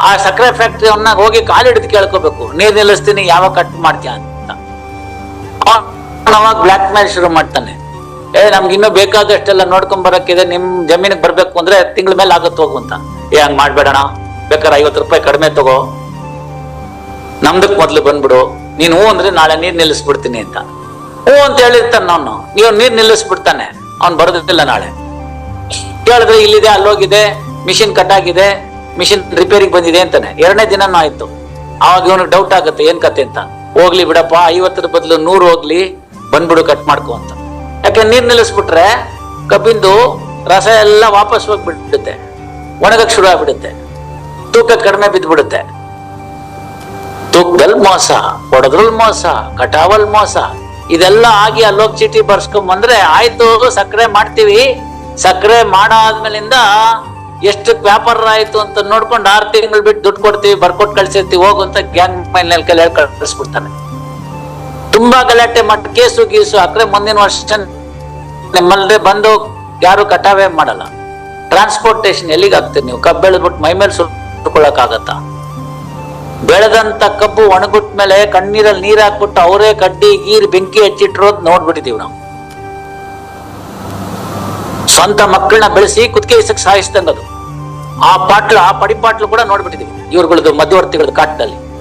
ಆ ಸಕ್ಕರೆ ಫ್ಯಾಕ್ಟ್ರಿ ಅವನ್ನ ಹೋಗಿ ಕಾಲಿಡಿದು ಕೇಳ್ಕೋಬೇಕು. ನೀರ್ ನಿಲ್ಲಿಸ್ತೀನಿ, ಯಾವಾಗ ಕಟ್ ಮಾಡ್ತೀಯ ಅಂತ. ಅವಾಗ ಬ್ಲಾಕ್ ಮೇಲ್ ಶುರು ಮಾಡ್ತಾನೆ. ಏ, ನಮ್ಗೆ ಇನ್ನೂ ಬೇಕಾದಷ್ಟೆಲ್ಲ ನೋಡ್ಕೊಂಡ್ ಬರಕ್ಕಿದೆ ನಿಮ್ ಜಮೀನಿಗೆ ಬರ್ಬೇಕು ಅಂದ್ರೆ ತಿಂಗಳ ಮೇಲೆ ಆಗುತ್ತೆ ಹೋಗು ಅಂತ. ಏ, ಹಂಗ್ ಮಾಡ್ಬೇಡಣ ಬೇಕಾದ್ರೆ ಐವತ್ತು ರೂಪಾಯಿ ಕಡಿಮೆ ತಗೋ. ನಮ್ದಕ್ ಮೊದ್ಲು ಬಂದ್ಬಿಡು. ನೀನು ಹೂ ಅಂದ್ರೆ ನಾಳೆ ನೀರ್ ನಿಲ್ಲಿಸ್ಬಿಡ್ತೀನಿ ಅಂತ. ಹೂ ಅಂತ ಹೇಳಿರ್ತಾನೆ ಅವನು. ನೀವು ನೀರ್ ನಿಲ್ಲಿಸ್ಬಿಡ್ತಾನೆ. ಅವ್ನು ಬರೋದಿಲ್ಲ ನಾಳೆ. ಕೇಳಿದ್ರೆ ಇಲ್ಲಿದೆ, ಅಲ್ಲೋಗಿದೆ, ಮಿಷಿನ್ ಕಟ್ ಆಗಿದೆ. ಮಿಷಿನ್ ರಿಪೇರಿಗೆ ಬಂದಿದೆ ಅಂತಾನೆ. ಎರಡನೇ ದಿನನೂ ಆಯ್ತು. ಅವಾಗ ಇವನಿಗೆ ಡೌಟ್ ಆಗುತ್ತೆ, ಏನ್ ಕತೆ ಅಂತ. ಹೋಗ್ಲಿ ಬಿಡಪ್ಪ, ಐವತ್ತರ ಬದಲು ನೂರು ಹೋಗ್ಲಿ, ಬಂದ್ಬಿಡು ಕಟ್ ಮಾಡ್ಕೊ ಅಂತ. ಯಾಕೆ ನೀರ್ ನಿಲ್ಲಿಸ್ಬಿಟ್ರೆ ಕಬ್ಬಿಂದು ರಸ ಎಲ್ಲ ವಾಪಸ್ ಹೋಗ್ಬಿಡುತ್ತೆ. ಒಣಗಕ್ ಶುರು ಆಗ್ಬಿಡುತ್ತೆ. ತೂಕ ಕಡಿಮೆ ಬಿದ್ದ್ಬಿಡುತ್ತೆ ತೂಕದಲ್ಲಿ ಮೋಸ ಹೊಡೆದ್ರಲ್ಲಿ ಮೋಸ, ಕಟಾವಲ್ ಮೋಸ. ಇದೆಲ್ಲ ಆಗಿ ಅಲ್ಲೋಗ್ ಚೀಟಿ ಬರ್ಸ್ಕೊಂಡ್ ಬಂದ್ರೆ ಆಯ್ತು, ಸಕ್ಕರೆ ಮಾಡ್ತೀವಿ. ಸಕ್ಕರೆ ಮಾಡಾದ್ಮೇಲಿಂದ ಎಷ್ಟು ವ್ಯಾಪಾರ ಆಯ್ತು ಅಂತ ನೋಡ್ಕೊಂಡು ಆರು ತಿಂಗಳು ಬಿಟ್ಟು ದುಡ್ಡು ಕೊಡ್ತೀವಿ, ಬರ್ಕೊಟ್ ಕಳ್ಸಿರ್ತೀವಿ, ಹೋಗು ಅಂತ ಗ್ಯಾಂಗ್ ಮೇಲೆ ಕೈಲಿ ಕಳಿಸ್ಬಿಡ್ತಾನೆ. ತುಂಬಾ ಗಲಾಟೆ ಮಾಡಿ ಕೇಸು ಗೀಸು ಹಾಕ್ರೆ ಮುಂದಿನ ವರ್ಷ ನಿಮ್ಮಲ್ಲದೆ ಬಂದು ಯಾರು ಕಟಾವೇ ಮಾಡಲ್ಲ. ಟ್ರಾನ್ಸ್ಪೋರ್ಟೇಶನ್ ಎಲ್ಲಿಗೆ ಹಾಕ್ತೀರಿ ನೀವು? ಕಬ್ಬು ಬೆಳೆದ್ಬಿಟ್ಟು ಮೈ ಮೇಲೆ ಸುಟ್ಕೊಳಕ್ ಆಗತ್ತಾ? ಬೆಳೆದಂತ ಕಬ್ಬು ಒಣಗುಟ್ ಮೇಲೆ ಕಣ್ಣೀರಲ್ಲಿ ನೀರ್ ಹಾಕ್ಬಿಟ್ಟು ಅವರೇ ಕಡ್ಡಿ, ಗೀರ್, ಬೆಂಕಿ ಹಚ್ಚಿಟ್ಟಿರೋದ್ ನೋಡ್ಬಿಟ್ಟಿದೀವಿ ನಾವು. ಸ್ವಂತ ಮಕ್ಕಳನ್ನ ಬೆಳೆಸಿ ಕುತ್ತಿಗೆ ಇಸಕ್ ಸಾಯಿಸ್ದಂಗ ಅದು. ಆ ಪಾಟ್ಲು ಆ ಪಡಿಪಾಟ್ಲು ಕೂಡ ನೋಡ್ಬಿಟ್ಟಿದೀವಿ. ಇವ್ರುಗಳದ್ದು ಮಧ್ಯವರ್ತಿಗಳದ್ದು ಕಾಟದಲ್ಲಿ